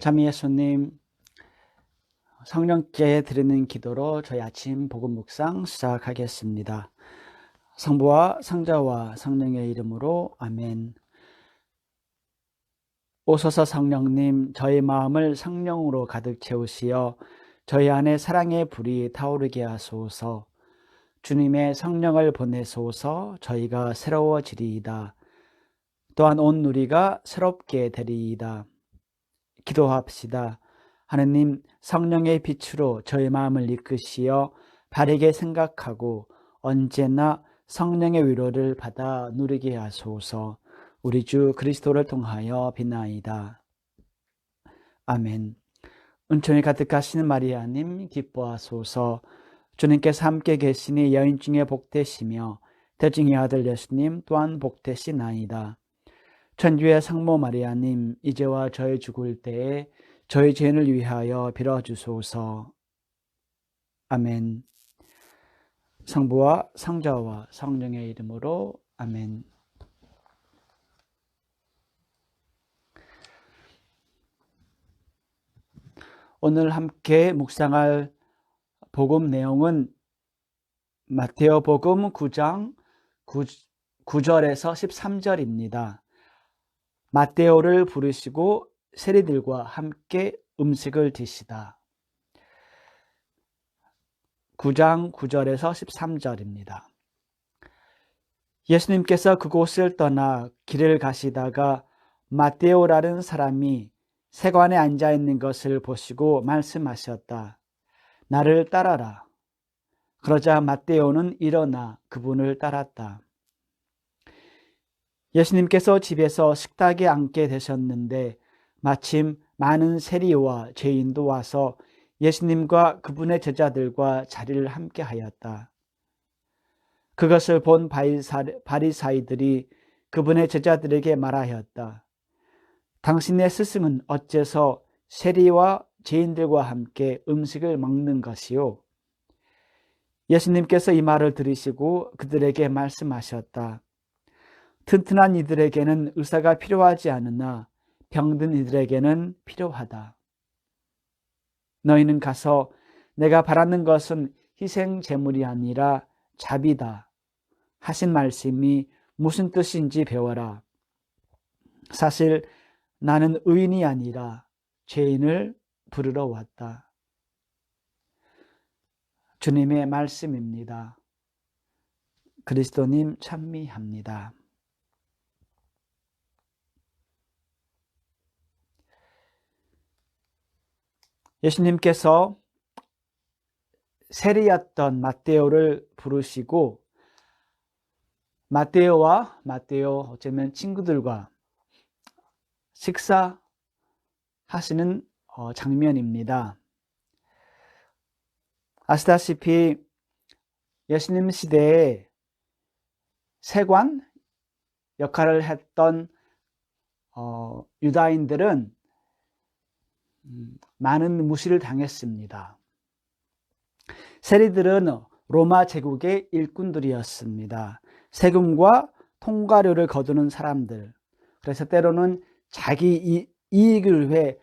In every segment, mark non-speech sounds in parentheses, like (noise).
참 예수님 성령께 드리는 기도로 저희 아침 복음 묵상 시작하겠습니다. 성부와 성자와 성령의 이름으로 아멘. 오소서 성령님 저희 마음을 성령으로 가득 채우시어 저희 안에 사랑의 불이 타오르게 하소서. 주님의 성령을 보내소서 저희가 새로워지리이다. 또한 온 누리가 새롭게 되리이다. 기도합시다. 하느님 성령의 빛으로 저희 마음을 이끄시어 바르게 생각하고 언제나 성령의 위로를 받아 누리게 하소서. 우리 주 그리스도를 통하여 비나이다. 아멘. 은총이 가득하시는 마리아님 기뻐하소서. 주님께서 함께 계시니 여인 중에 복되시며 대중의 아들 예수님 또한 복되시나이다. 천주의 상모 마리아님 이제와 저희 죽을 때에 저희 죄인을 위하여 빌어주소서. 아멘. 성부와 성자와 성령의 이름으로 아멘. 오늘 함께 묵상할 복음 내용은 마테오 복음 9장 9, 9절에서 13절입니다. 마테오를 부르시고 세리들과 함께 음식을 드시다. 9장 9절에서 13절입니다. 예수님께서 그곳을 떠나 길을 가시다가 마테오라는 사람이 세관에 앉아 있는 것을 보시고 말씀하셨다. 나를 따라라. 그러자 마테오는 일어나 그분을 따랐다. 예수님께서 집에서 식탁에 앉게 되셨는데 마침 많은 세리와 죄인도 와서 예수님과 그분의 제자들과 자리를 함께 하였다. 그것을 본 바리사이들이 그분의 제자들에게 말하였다. 당신의 스승은 어째서 세리와 죄인들과 함께 음식을 먹는 것이요? 예수님께서 이 말을 들으시고 그들에게 말씀하셨다. 튼튼한 이들에게는 의사가 필요하지 않으나 병든 이들에게는 필요하다. 너희는 가서 내가 바라는 것은 희생 제물이 아니라 자비다. 하신 말씀이 무슨 뜻인지 배워라. 사실 나는 의인이 아니라 죄인을 부르러 왔다. 주님의 말씀입니다. 그리스도님 찬미합니다. 예수님께서 세리였던 마테오를 부르시고 마테오와 마테오 어쩌면 친구들과 식사하시는 어, 장면입니다. 아시다시피 예수님 시대에 세관 역할을 했던 어, 유다인들은 음, 많은 무시를 당했습니다. 세리들은 로마 제국의 일꾼들이었습니다. 세금과 통과료를 거두는 사람들. 그래서 때로는 자기 이익을 위해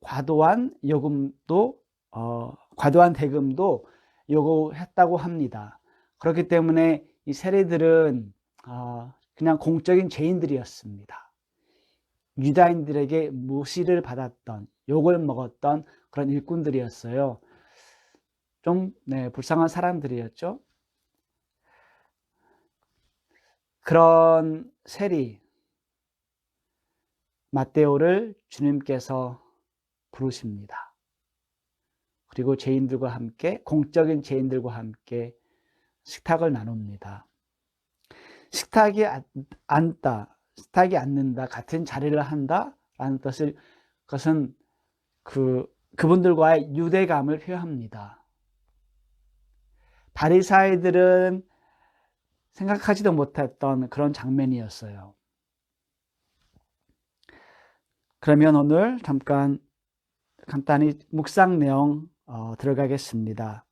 과도한 요금도 어, 과도한 대금도 요구했다고 합니다. 그렇기 때문에 이 세리들은 어, 그냥 공적인 죄인들이었습니다. 유다인들에게 무시를 받았던 욕을 먹었던 그런 일꾼들이었어요. 좀 네, 불쌍한 사람들이었죠. 그런 세리 마테오를 주님께서 부르십니다. 그리고 죄인들과 함께 공적인 죄인들과 함께 식탁을 나눕니다. 식탁이 앉다, 식탁이 앉는다, 같은 자리를 한다라는 뜻을 그것은 그 그분들과의 유대감을 표합니다. 바리사이들은 생각하지도 못했던 그런 장면이었어요. 그러면 오늘 잠깐 간단히 묵상 내용 어, 들어가겠습니다.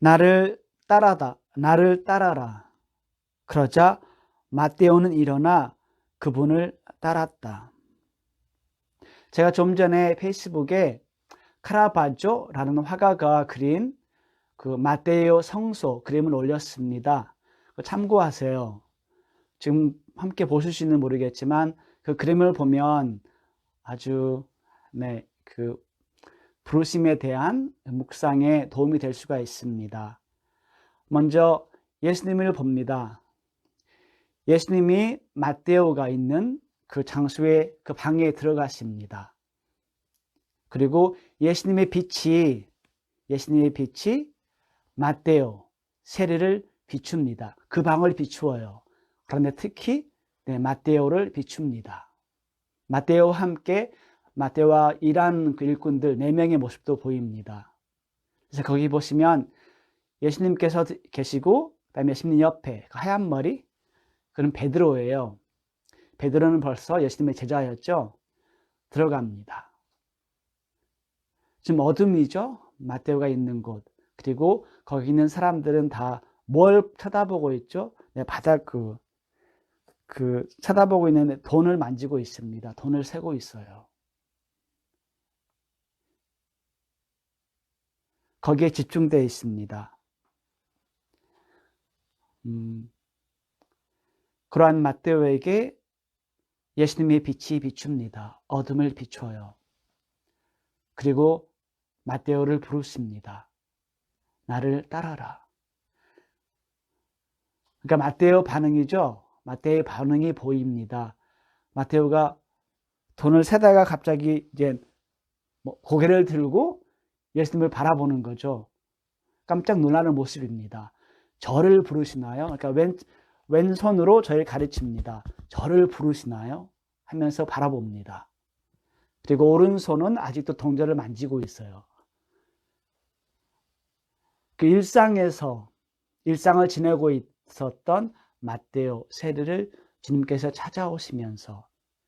나를 따라다, 나를 따라라. 그러자 마테오는 일어나 그분을 따랐다. 제가 좀 전에 페이스북에 카라바조라는 화가가 그린 그 마테오 성소 그림을 올렸습니다. 참고하세요. 지금 함께 보실수있는 모르겠지만 그 그림을 보면 아주 네, 그 부르심에 대한 묵상에 도움이 될 수가 있습니다. 먼저 예수님을 봅니다. 예수님이 마테오가 있는 그 장소에 그 방에 들어가십니다. 그리고 예수님의 빛이 예수님의 빛이 마테오 세례를 비춥니다. 그 방을 비추어요. 그런데 특히 네, 마테오를 비춥니다. 마테오와 함께 마테오와 일한 그 일꾼들 4명의 모습도 보입니다. 그래서 거기 보시면 예수님께서 계시고 그다음에 예수님 옆에 그 하얀 머리 그는 베드로예요. 베드로는 벌써 예수님의 제자였죠. 들어갑니다. 지금 어둠이죠. 마테오가 있는 곳. 그리고 거기 있는 사람들은 다 뭘 쳐다보고 있죠? 네, 바닥 그, 그 쳐다보고 있는 돈을 만지고 있습니다. 돈을 세고 있어요. 거기에 집중되어 있습니다. 음, 그러한 마테오에게 예수님의 빛이 비춥니다. 어둠을 비춰요. 그리고 마테오를 부르십니다. 나를 따라라. 그러니까 마테오 반응이죠. 마테오의 반응이 보입니다. 마테오가 돈을 세다가 갑자기 이제 뭐 고개를 들고 예수님을 바라보는 거죠. 깜짝 놀라는 모습입니다. 저를 부르시나요? 그러니까 왼, 왼손으로 저를 가르칩니다. 저를 부르시나요? 하면서 바라봅니다. 그리고 오른손은 아직도 동전을 만지고 있어요. 그 일상에서 일상을 지내고 있었던 마테오 세례를 주님께서 찾아오시면서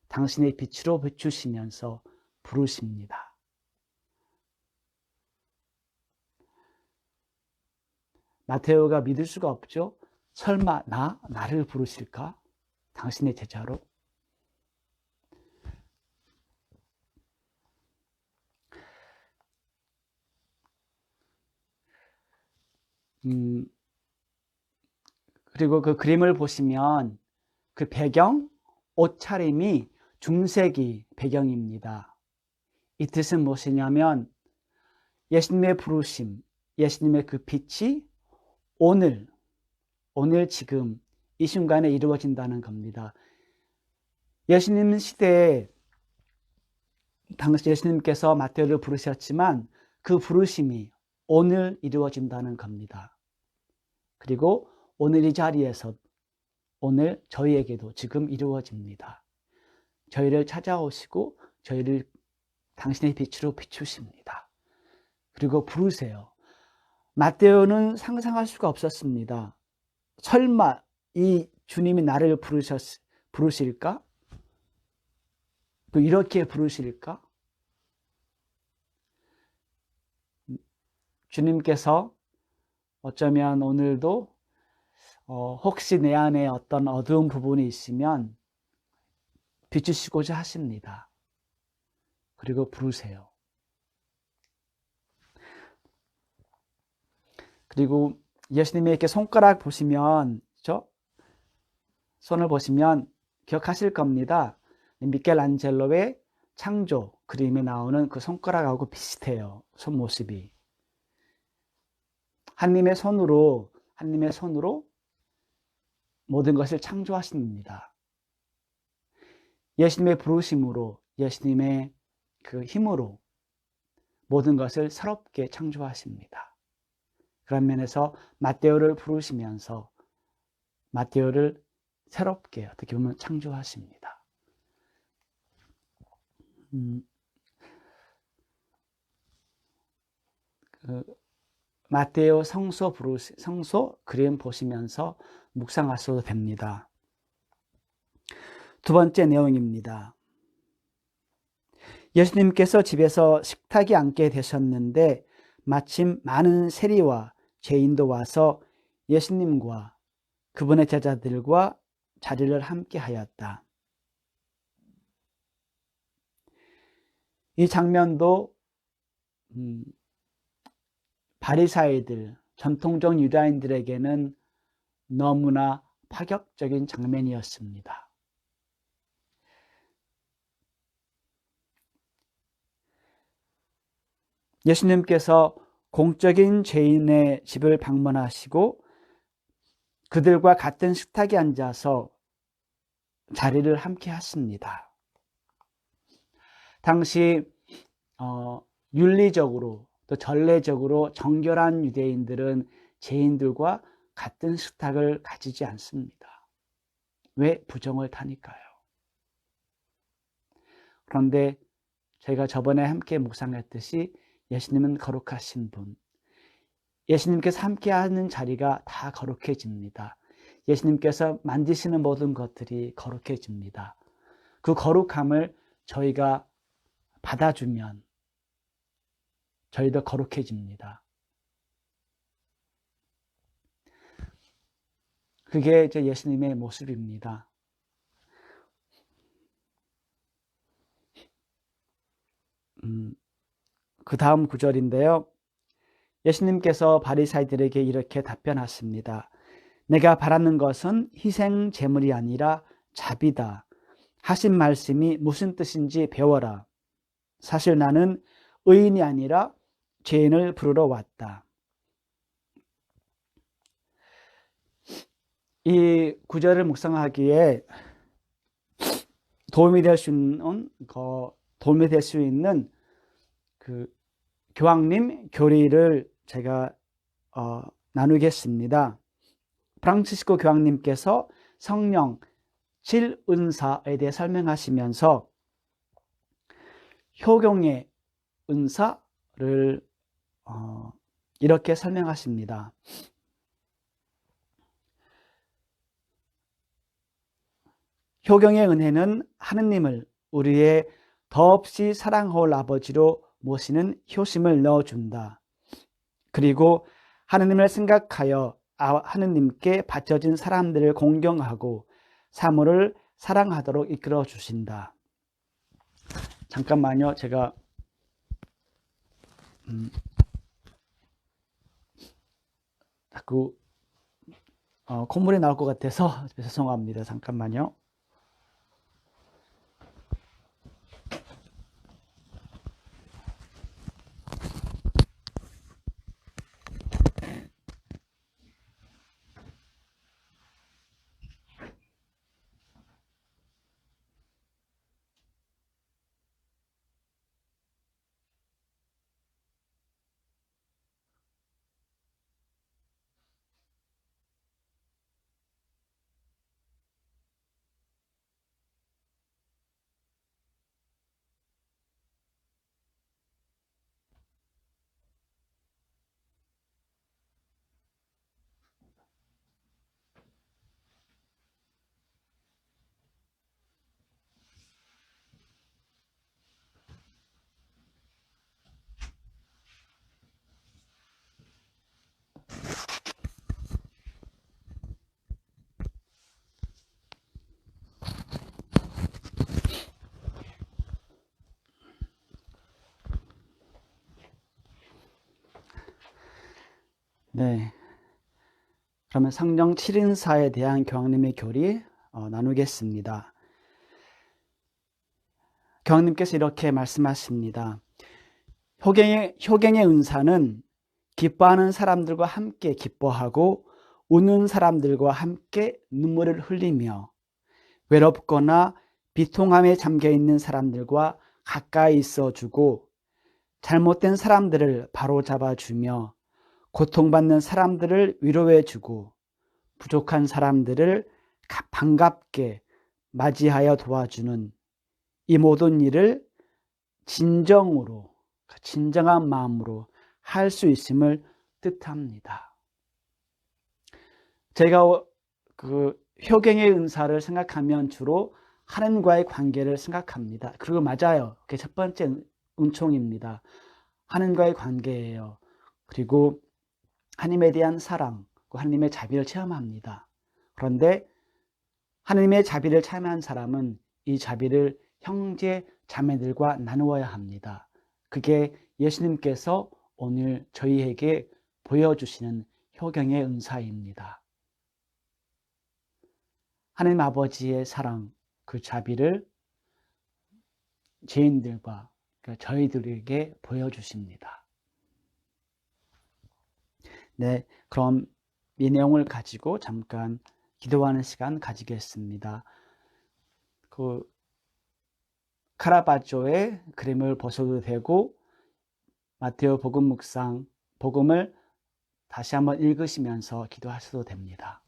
당신의 빛으로 비추시면서 부르십니다. 마테오가 믿을 수가 없죠. 설마 나 나를 부르실까? 당신의 제자로? 음, 그리고 그 그림을 보시면 그 배경, 옷차림이 중세기 배경입니다. 이 뜻은 무엇이냐면 예수님의 부르심, 예수님의 그 빛이 오늘, 오늘 지금 이 순간에 이루어진다는 겁니다. 예수님 시대에 당시 예수님께서 마태를 부르셨지만 그 부르심이 오늘 이루어진다는 겁니다. 그리고 오늘 이 자리에서 오늘 저희에게도 지금 이루어집니다. 저희를 찾아오시고 저희를 당신의 빛으로 비추십니다. 그리고 부르세요. 마테오는 상상할 수가 없었습니다. 설마 이 주님이 나를 부르셨, 부르실까? 또 이렇게 부르실까? 주님께서 어쩌면 오늘도 어, 혹시 내 안에 어떤 어두운 부분이 있으면 비추시고자 하십니다. 그리고 부르세요. 그리고 예수님의 이렇게 손가락 보시면, 저 손을 보시면 기억하실 겁니다. 미켈안젤로의 창조 그림에 나오는 그 손가락하고 비슷해요. 손 모습이. 하나님의 손으로, 하나님의 손으로 모든 것을 창조하십니다. 예수님의 부르심으로, 예수님의 그 힘으로 모든 것을 새롭게 창조하십니다. 그런 면에서 마테오를 부르시면서 마테오를 새롭게 어떻게 보면 창조하십니다. 음, 그 마테오 성소 부르시, 성소 그림 보시면서 묵상하셔도 됩니다. 두 번째 내용입니다. 예수님께서 집에서 식탁에 앉게 되셨는데 마침 많은 세리와 죄인도 와서 예수님과 그분의 제자들과 자리를 함께 하였다. 이 장면도 음, 바리사이들, 전통적 유다인들에게는 너무나 파격적인 장면이었습니다. 예수님께서 공적인 죄인의 집을 방문하시고 그들과 같은 식탁에 앉아서 자리를 함께 하십니다. 당시 어, 윤리적으로 또 전례적으로 정결한 유대인들은 죄인들과 같은 식탁을 가지지 않습니다. 왜 부정을 타니까요. 그런데 저희가 저번에 함께 묵상했듯이 예수님은 거룩하신 분. 예수님께서 함께하는 자리가 다 거룩해집니다. 예수님께서 만드시는 모든 것들이 거룩해집니다. 그 거룩함을 저희가 받아주면 저희도 거룩해집니다. 그게 이제 예수님의 모습입니다. 음, 그 다음 구절인데요. 예수님께서 바리사이들에게 이렇게 답변하십니다. 내가 바라는 것은 희생 제물이 아니라 자비다. 하신 말씀이 무슨 뜻인지 배워라. 사실 나는 의인이 아니라 죄인을 부르러 왔다. 이 구절을 묵상하기에 도움이 될 수 있는 그 도움이 될 수 있는 그 교황님 교리를 제가 어, 나누겠습니다. 프랑치스코 교황님께서 성령 7은사에 대해 설명하시면서 효경의 은사를 어, 이렇게 설명하십니다. 효경의 은혜는 하느님을 우리의 더없이 사랑할 아버지로 모시는 효심을 넣어준다. 그리고 하느님을 생각하여 아, 하느님께 바쳐진 사람들을 공경하고 사물을 사랑하도록 이끌어 주신다. 잠깐만요. 제가 음, 자꾸 어, 콧물이 나올 것 같아서 (laughs) 죄송합니다. 잠깐만요. 네. 그러면 성령 7인사에 대한 교황님의 교리 어, 나누겠습니다. 교황님께서 이렇게 말씀하십니다. 효경의, 효경의 은사는 기뻐하는 사람들과 함께 기뻐하고 우는 사람들과 함께 눈물을 흘리며 외롭거나 비통함에 잠겨 있는 사람들과 가까이 있어 주고 잘못된 사람들을 바로 잡아 주며 고통받는 사람들을 위로해 주고 부족한 사람들을 반갑게 맞이하여 도와주는 이 모든 일을 진정으로, 진정한 마음으로 할 수 있음을 뜻합니다. 제가 그 효경의 은사를 생각하면 주로 하나님과의 관계를 생각합니다. 그리고 맞아요. 그게 첫 번째 은총입니다. 하나님과의 관계예요. 그리고 하나님에 대한 사랑, 하나님의 자비를 체험합니다. 그런데 하나님의 자비를 체험한 사람은 이 자비를 형제 자매들과 나누어야 합니다. 그게 예수님께서 오늘 저희에게 보여주시는 효경의 은사입니다. 하나님 아버지의 사랑, 그 자비를 죄인들과 그러니까 저희들에게 보여주십니다. 네, 그럼 이 내용을 가지고 잠깐 기도하는 시간 가지겠습니다. 그 카라바조의 그림을 보셔도 되고 마테오 복음 묵상 복음을 다시 한번 읽으시면서 기도하셔도 됩니다.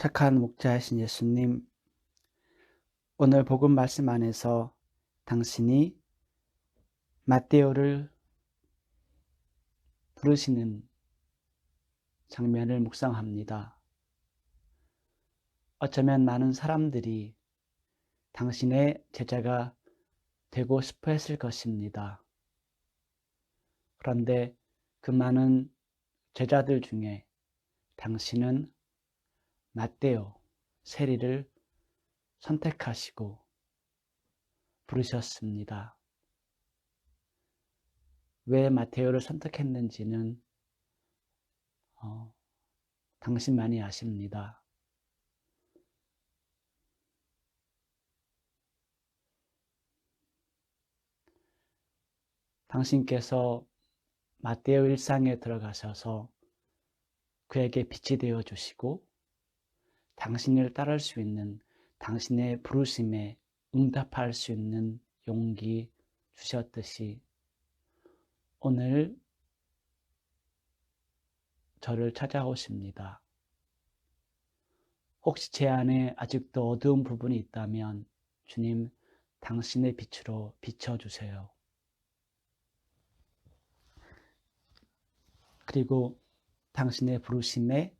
착한 목자이신 예수님, 오늘 복음 말씀 안에서 당신이 마테오를 부르시는 장면을 묵상합니다. 어쩌면 많은 사람들이 당신의 제자가 되고 싶어 했을 것입니다. 그런데 그 많은 제자들 중에 당신은 마테오 세리를 선택하시고 부르셨습니다. 왜 마테오를 선택했는지는 어, 당신만이 아십니다. 당신께서 마테오 일상에 들어가셔서 그에게 빛이 되어 주시고 당신을 따를 수 있는 당신의 부르심에 응답할 수 있는 용기 주셨듯이 오늘 저를 찾아오십니다. 혹시 제 안에 아직도 어두운 부분이 있다면 주님 당신의 빛으로 비춰주세요. 그리고 당신의 부르심에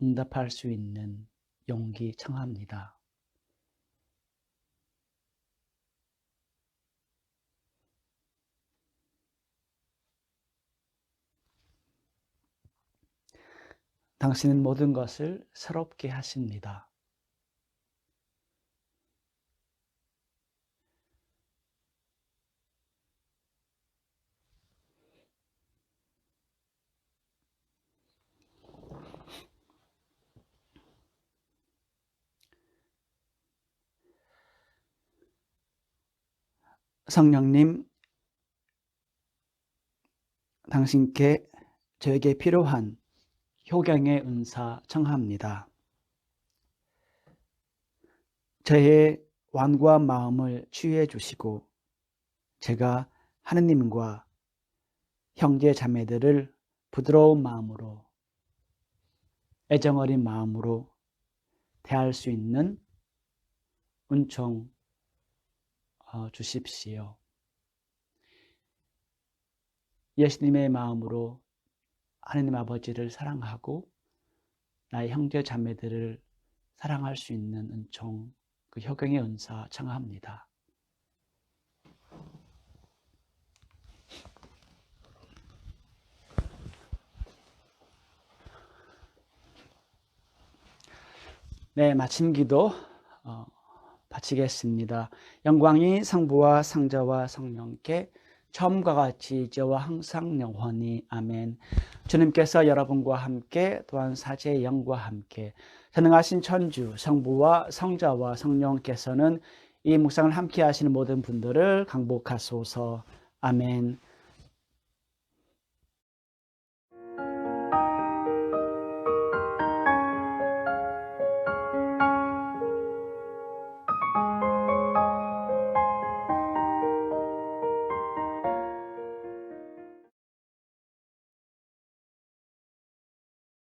응답할 수 있는 용기 청합니다. 당신은 모든 것을 새롭게 하십니다. 성령님, 당신께 저에게 필요한 효경의 은사 청합니다. 저의 완고한 마음을 치유해 주시고 제가 하느님과 형제 자매들을 부드러운 마음으로 애정어린 마음으로 대할 수 있는 은총 어, 주십시오. 예수님의 마음으로 하느님 아버지를 사랑하고 나의 형제 자매들을 사랑할 수 있는 은총, 그 효경의 은사 청합니다. 네, 마침 기도 어, 바치겠습니다. 영광이 성부와 성자와 성령께 처음과 같이 이제와 항상 영원히 아멘. 주님께서 여러분과 함께 또한 사제의 영과 함께 전능하신 천주 성부와 성자와 성령께서는 이 묵상을 함께 하시는 모든 분들을 강복하소서. 아멘.